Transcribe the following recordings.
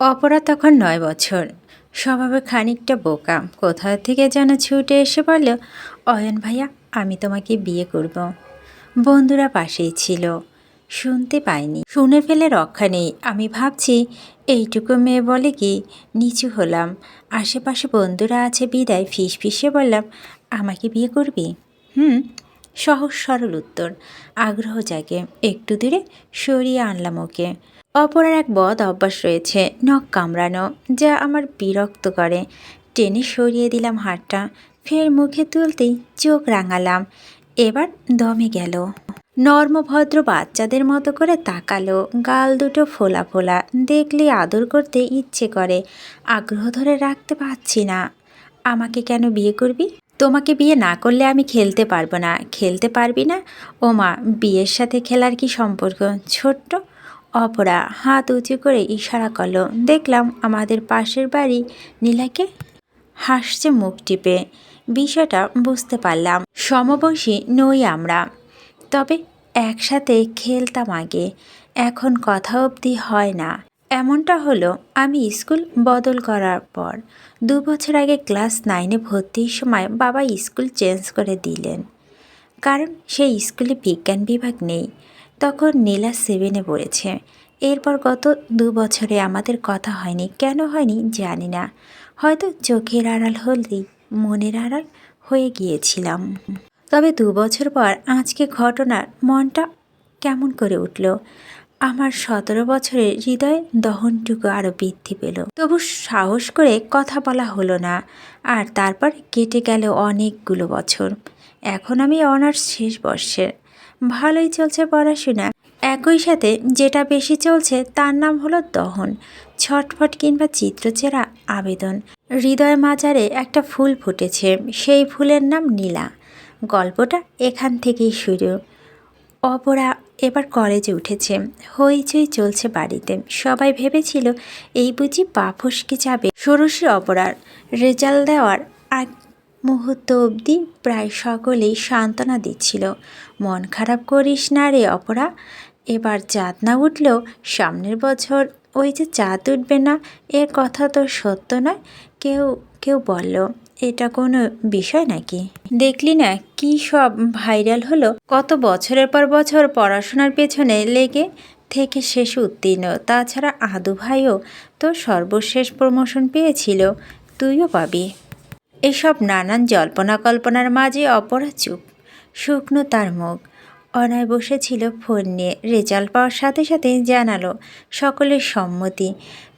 অপরা তখন নয় বছর। স্বভাবে খানিকটা বোকা। কোথা থেকে যেন ছুটে এসে বলল, অয়ন ভাইয়া, আমি তোমাকে বিয়ে করব। বন্ধুরা পাশেই ছিল। শুনতে পাইনি। শুনে ফেলে রক্ষা নেই। আমি ভাবছি, এইটুকু মেয়ে বলে কি নিচু হলাম। আশেপাশে বন্ধুরা আছে বিদায় ফিস ফিসে বললাম, আমাকে বিয়ে করবি? হুম। সহজ সরল উত্তর। আগ্রহ জাগে। একটু দূরে সরিয়ে আনলাম ওকে। অপরার এক বদ অভ্যাস রয়েছে, নখ কামড়ানো, যা আমার বিরক্ত করে। টেনে সরিয়ে দিলাম হাতটা, ফের মুখে তুলতেই চোখ রাঙালাম। এবার দমে গেল। নর্মভদ্র বাচ্চাদের মতো করে তাকালো, গাল দুটো ফোলা ফোলা, দেখলে আদর করতে ইচ্ছে করে। আগ্রহ ধরে রাখতে পারছি না। আমাকে কেন বিয়ে করবি? তোমাকে বিয়ে না করলে আমি খেলতে পারব না। খেলতে পারবি না? ও মা বিয়ের সাথে খেলার কি সম্পর্ক? ছোট্ট অপরা। হাত উঁচু করে ইশারা করল, দেখলাম আমাদের পাশের বাড়ি নীলাকে? হাসছে মুখ টিপে। বিষয়টা বুঝতে পারলাম, সমবয়সী নই আমরা। তবে একসাথে খেলতাম আগে, এখন কথা অবধি হয় না। এমনটা হলো আমি স্কুল বদল করার পর। দু বছর আগে ক্লাস নাইনে ভর্তির সময় বাবা স্কুল চেঞ্জ করে দিলেন। কারণ সেই স্কুলে বিজ্ঞান বিভাগ নেই। তখন নীলা সেভেনে পড়েছে। এরপর গত দু বছরে আমাদের কথা হয়নি। কেন হয়নি জানি না। হয়তো চোখের আড়াল হলেই মনের আড়াল হয়ে গিয়েছিলাম। তবে দু বছর পর আজকে ঘটনার মনটা কেমন করে উঠল। আমার সতেরো বছরের হৃদয় দহনটুকু আরও বৃদ্ধি পেল। তবু সাহস করে কথা বলা হলো না। আর তারপর কেটে গেল অনেকগুলো বছর। এখন আমি অনার্স শেষ বর্ষের ভালোই চলছে পড়াশোনা। একই সাথে যেটা বেশি চলছে তার নাম হলো দহন, ছটফট কিংবা চিত্রচেরা আবেদন। হৃদয় মাজারে একটা ফুল ফুটেছে, সেই ফুলের নাম নীলা। গল্পটা এখান থেকেই শুরু। অপরা এবার কলেজে উঠেছে। হইচই চলছে বাড়িতে। সবাই ভেবেছিল, এই বুঝি পা ফসকে যাবে? ষোড়শী অপরার রেজাল্ট দেওয়ার আগ মুহূর্ত অবধি প্রায় সকলেই সান্ত্বনা দিচ্ছিল। মন খারাপ করিস না রে অপরা। এবার চাঁদ না উঠলেও সামনের বছর ওই যে চাঁদ উঠবে না এর কথা তো সত্য নয়। কেউ কেউ বলল, এটা কোনো বিষয় নাকি? দেখলি না কি সব ভাইরাল হলো? কত বছরের পর বছর পড়াশোনার পেছনে লেগে থেকে শেষ উত্তীর্ণ। তাছাড়া আদু ভাইও তো সর্বশেষ প্রমোশন পেয়েছিল। তুইও পাবি। এসব নানান জল্পনা কল্পনার মাঝে অপরা চুপ, শুকনো তার মুখ। অনায় বসেছিল ফোন নিয়ে। রেজাল্ট পাওয়ার সাথে সাথে জানালো সকলের সম্মতি।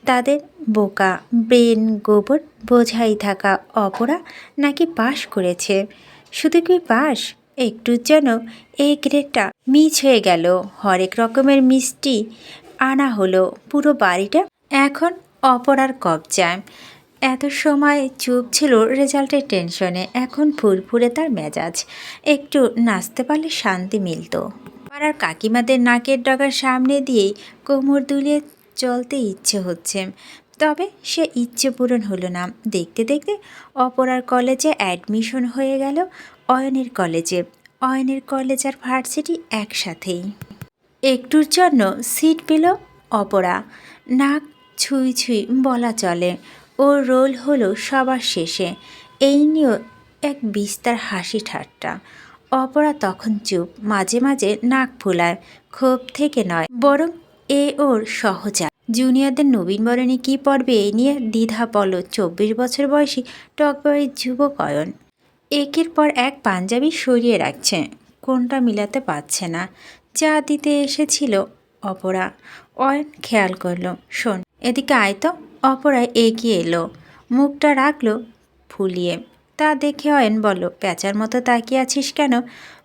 তাদের বোকা, ব্রেন, গোবর বোঝাই থাকা অপরা নাকি পাশ করেছে? শুধু কি পাশ? একটুর যেন এই গ্রেডটা মিস হয়ে গেল। হরেক রকমের মিষ্টি আনা হলো। পুরো বাড়িটা এখন অপরার কবজায়। এত সময় চুপ ছিল রেজাল্টের টেনশনে, এখন ফুরফুরে তার মেজাজ। একটু নাচতে পারলে শান্তি মিলত। পাড়ার কাকিমাদের নাকের ডগার সামনে দিয়েই কোমর দুলিয়ে চলতে ইচ্ছে হচ্ছে। তবে সে ইচ্ছে পূরণ হলো না। দেখতে দেখতে অপরার কলেজে অ্যাডমিশন হয়ে গেল অয়নের কলেজে। অয়নের কলেজ আর ভার্সিটি একসাথেই। একটুর জন্য সিট পেল অপরা। নাক ছুঁই ছুঁই বলা চলে। ওর রোল হলো সবার শেষে। এই নিয়েও এক বিস্তার হাসি ঠাট্টা। অপরা তখন চুপ, মাঝে মাঝে নাক ফুলায়, ক্ষোভ থেকে নয়। বরং এ ওর সহজা। জুনিয়রদের নবীন নবীনবরণে কী পড়বে এই নিয়ে দ্বিধা বল চব্বিশ বছর বয়সী টকবাড়ির যুবক অয়ন। একের পর এক পাঞ্জাবি সরিয়ে রাখছে। কোনটা মিলাতে পারছে না। যা দিতে এসেছিল অপরা। অয়ন খেয়াল করল, শোন, এদিকে আয় তো। অপরায় এগিয়ে এলো। মুখটা রাখল ফুলিয়ে। তা দেখে অয়ন বলল, প্যাঁচার মতো তাকিয়ে আছিস কেন?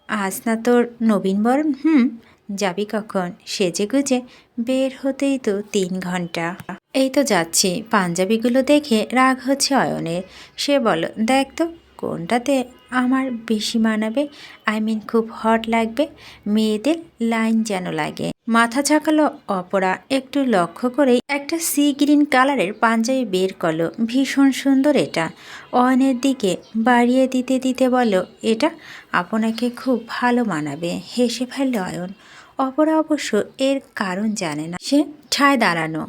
আজ না তোর নবীনবরণ হুম, যাবি কখন? সেজে গুজে বের হতেই তো তিন ঘণ্টা। এই তো যাচ্ছি। পাঞ্জাবিগুলো দেখে রাগ হচ্ছে অয়নের। সে বলল, দেখ তো, কোনটাতে আমার বেশি মানাবে? আই মিন খুব হট লাগবে। মেয়েদের লাইন যেন লাগে। মাথা ঝাঁকালো অপরা একটু লক্ষ্য করেই একটা সি গ্রিন কালারের পাঞ্জাবি বের করল। ভীষণ সুন্দর এটা। অয়নের দিকে বাড়িয়ে দিতে দিতে বলো এটা আপনাকে খুব ভালো মানাবে। হেসে ফেলল অয়ন। অপরা অবশ্য এর কারণ জানে না। সে ঠায় দাঁড়ানো।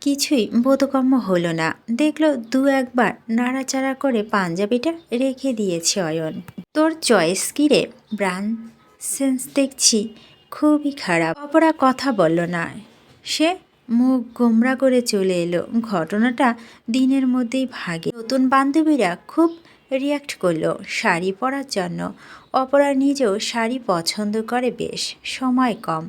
কিছুই বোধগম্য হলো না। দেখল দু একবার নাড়াচাড়া করে পাঞ্জাবিটা রেখে দিয়েছে অয়ন। তোর চয়েস কী রে, ব্রান? সেন্স দেখছি খুবই খারাপ। অপরা কথা বলল না। সে মুখ গোমরা করে চলে এলো। ঘটনাটা দিনের মধ্যেই ভাগে। নতুন বান্ধবীরা খুব রিয়াক্ট করল। শাড়ি পরার জন্য। অপরা নিজেও শাড়ি পছন্দ করে বেশ। সময় কম।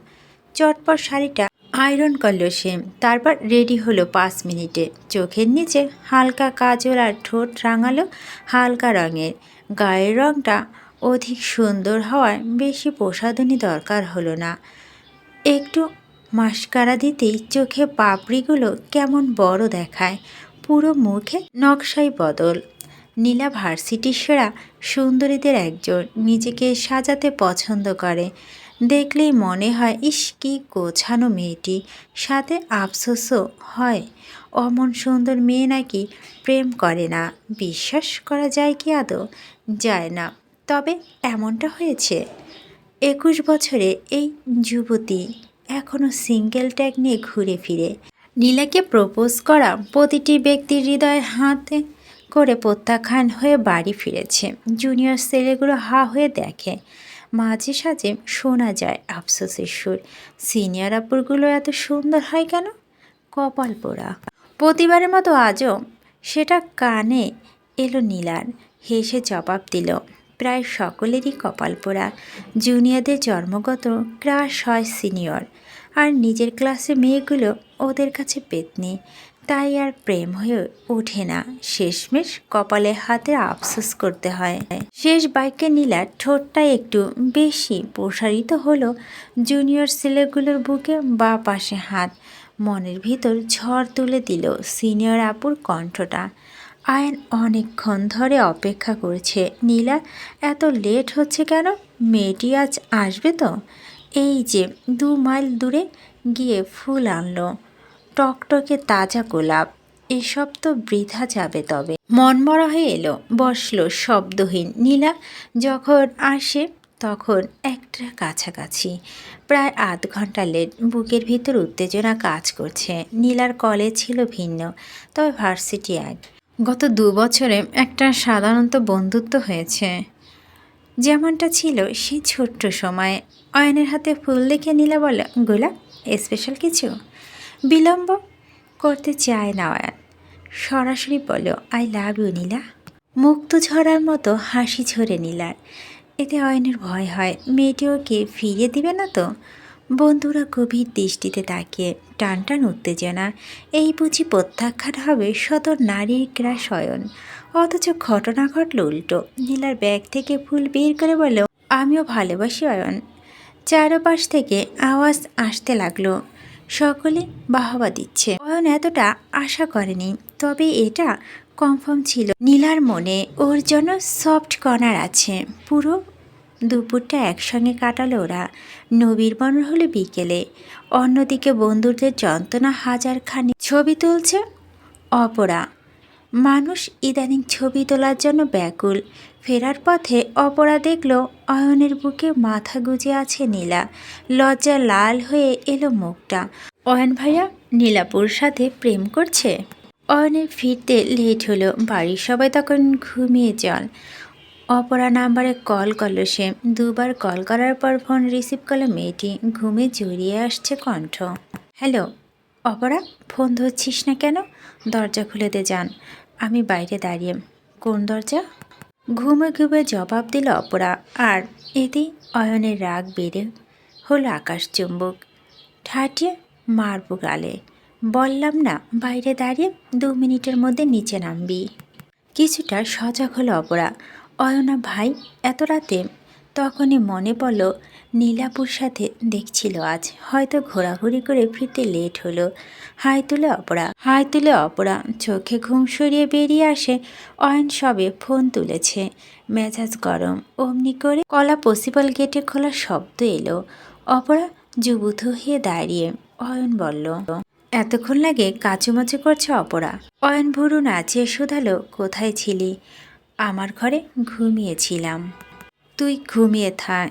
চটপট শাড়িটা আয়রন করল সে। তারপর রেডি হলো পাঁচ মিনিটে। চোখের নিচে হালকা কাজল আর ঠোঁট রাঙালো হালকা রঙের। গায়ের রঙটা অধিক সুন্দর হওয়ায় বেশি প্রসাধনী দরকার হলো না। একটু মাস্কারা দিতেই চোখে পাপড়িগুলো কেমন বড় দেখায়, পুরো মুখে নকশাই বদল। নীলা ভার্সিটির সেরা সুন্দরীদের একজন, নিজেকে সাজাতে পছন্দ করে। দেখলেই মনে হয়, ইস, কি গোছানো মেয়েটি। সাথে আফসোসও হয়, অমন সুন্দর মেয়ে নাকি প্রেম করে না। বিশ্বাস করা যায় কি আদৌ? যায় না। তবে এমনটা হয়েছে। একুশ বছরে এই যুবতী এখনও সিঙ্গেল ট্যাগ নিয়ে ঘুরে ফিরে। নীলাকে প্রপোজ করা প্রতিটি ব্যক্তির হৃদয়ের হাতে করে প্রত্যাখ্যান হয়ে বাড়ি ফিরেছে। জুনিয়র ছেলেগুলো হা হয়ে দেখে। মাঝে সাঝে শোনা যায় আফসোসের সুর। সিনিয়র আপুরগুলো এত সুন্দর হয় কেন? কপাল পোড়া। প্রতিবারের মতো আজও সেটা কানে এলো নীলার। হেসে জবাব দিল। প্রায় সকলেরই কপাল পোড়া। জুনিয়রদের জন্মগত ক্রাশ হয় সিনিয়র। আর নিজের ক্লাসে মেয়েগুলো ওদের কাছে পেতনি। তাই আর প্রেম হয়ে ওঠে না। শেষমেশ কপালে হাতে আফসোস করতে হয়। শেষ বাইকে নীলার ঠোঁটটা একটু বেশি প্রসারিত হলো জুনিয়র ছেলেগুলোর বুকে বা পাশে হাত। মনের ভিতর ঝড় তুলে দিল সিনিয়র আপুর কণ্ঠটা। আয়ন অনেকক্ষণ ধরে অপেক্ষা করছে। নীলা, এত লেট হচ্ছে কেন? মেয়েটি আজ আসবে তো? এই যে, দু মাইল দূরে গিয়ে ফুল আনলো। টকটকে তাজা গোলাপ, এসব তো বৃথা যাবে তবে। মনমরা হয়ে এলো, বসল শব্দহীন। নীলা যখন আসে, তখন একটা কাছাকাছি, প্রায় আধ ঘণ্টা লেট। বুকের ভিতর উত্তেজনা কাজ করছে। নীলার কলেজ ছিল ভিন্ন, তবে ভার্সিটি এক। গত দু বছরে একটা সাধারণত বন্ধুত্ব হয়েছে। যেমনটা ছিল সেই ছোট্ট সময়ে। অয়নের হাতে ফুল দেখে নীলা বলে গোলাপ স্পেশাল কিছু? বিলম্ব করতে চায় না অয়ন। সরাসরি বলো আই লাভ ইউ নীলা। মুক্ত ঝরার মতো হাসি ঝরে নীলার। এতে অয়নের ভয় হয়। মেয়েটি ওকে ফিরিয়ে দিবে না তো? বন্ধুরা গভীর দৃষ্টিতে তাকিয়ে টান টান উত্তেজনা, এই বুঝি প্রত্যাখ্যান হবে শত নারীর ক্রাশ অয়ন অথচ ঘটনা ঘটল উল্টো। নীলার ব্যাগ থেকে ফুল বের করে বলল, আমিও ভালোবাসি অয়ন। চারপাশ থেকে আওয়াজ আসতে লাগল। সকলে বাহবা দিচ্ছে। অয়ন এতটা আশা করেনি, তবে এটা কনফার্ম ছিল। নীলার মনে ওর জন্য সফট কর্নার আছে। পুরো দুপুরটা একসঙ্গে কাটালো ওরা। নবীর বনর হলে বিকেলে। অন্যদিকে বন্ধুদের যন্ত্রণা হাজার হাজারখানি ছবি তুলছে অপরা। মানুষ ইদানিং ছবি তোলার জন্য ব্যাকুল। ফেরার পথে অপরা দেখল অয়নের বুকে মাথা গুজে আছে নীলা। লজ্জা লাল হয়ে এলো মুখটা। অয়ন ভাইয়া, নীলাপুর সাথে প্রেম করছে? অয়নের ফিরতে লেট হলো। বাড়ির সবাই তখন ঘুমিয়ে যান অপরা নাম্বারে কল করল সে। দুবার কল করার পর ফোন রিসিভ করল মেয়েটি। ঘুমে জড়িয়ে আসছে কণ্ঠ। হ্যালো, অপরা, ফোন ধরছিস না কেন? দরজা খুলে দে যান। আমি বাইরে দাঁড়িয়ে। কোন দরজা? ঘুমে ঘুমে জবাব দিল অপরা। আর এতেই অয়নের রাগ বেড়ে হলো আকাশ চুম্বক। ঠাটিয়ে মারবো গালে। বললাম না, বাইরে দাঁড়িয়ে দু মিনিটের মধ্যে নিচে নামবি। কিছুটা সজাগ হলো অপরা। অয়না ভাই, এত রাতে? তখনই মনে পড়ল, নীলাপুর সাথে দেখছিল আজ। হয়তো ঘোরাঘুরি করে ফিরতে লেট হলো। হাই তুলে অপরা, হাই তুলে অপরা, চোখে ঘুম সরিয়ে বেরিয়ে আসে। অয়ন সবে ফোন তুলেছে। মেজাজ গরম, অমনি করে কলা পসিবল গেটে খোলা শব্দ এলো। অপরা যুবুথ হয়ে দাঁড়িয়ে অয়ন বলল, এতক্ষণ লাগে কাচুমাচু করছে অপরা? অয়ন ভুরু নাচিয়ে শুধালো, কোথায় ছিলি? আমার ঘরে ঘুমিয়েছিলাম। তুই ঘুমিয়ে থাক।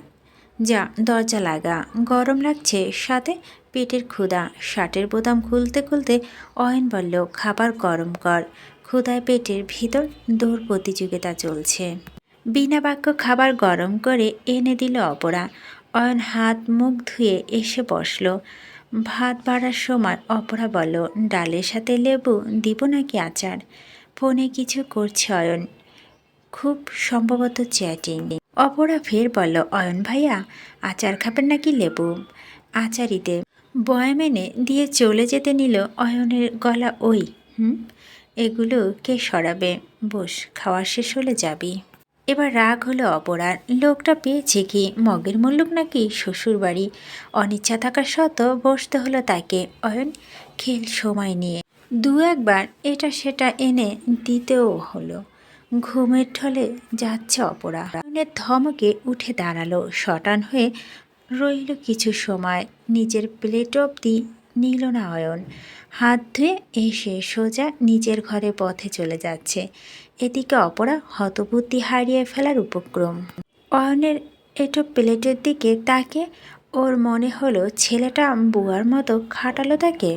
যা, দরজা লাগা। গরম লাগছে। সাথে পেটের ক্ষুধা। শার্টের বোতাম খুলতে খুলতে অয়ন বলল, খাবার গরম কর। ক্ষুধায় পেটের ভিতর দৌড় প্রতিযোগিতা চলছে। বিনা বাক্য খাবার গরম করে এনে দিল অপরা। অয়ন হাত মুখ ধুয়ে এসে বসল। ভাত বাড়ার সময় অপরা বলল, ডালের সাথে লেবু দিব নাকি আচার? ফোনে কিছু করছে অয়ন। খুব সম্ভবত চ্যাটিং অপরা ফের বলল, অয়ন ভাইয়া, আচার খাবেন নাকি লেবু? আচারিতে, বয়াম এনে দিয়ে চলে যেতে নিল অয়নের গলা ওই, হুম? এগুলো কে সরাবে? বস, খাওয়া শেষ হলে যাবি। এবার রাগ হলো অপরার, লোকটা পেয়েছে কি? মগের মুল্লুক নাকি? শ্বশুর বাড়ি অনিচ্ছা থাকা সত্ত্বেও বসতে হলো তাকে। অয়ন, খেল সময় নিয়ে। দু একবার এটা সেটা এনে দিতেও হলো। ঘুমের ঢলে যাচ্ছে অপরা। ধমকে উঠে দাঁড়াল শটান হয়ে। রইল কিছু সময়। নিজের প্লেট অবধি নিল না অয়ন হাত ধুয়ে এসে সোজা নিজের ঘরে পথে চলে যাচ্ছে। এদিকে অপরা হতবুদ্ধি হারিয়ে ফেলার উপক্রম। অয়নের এটো প্লেটের দিকে তাকে। ওর মনে হলো ছেলেটা বুয়ার মতো খাটালো তাকে।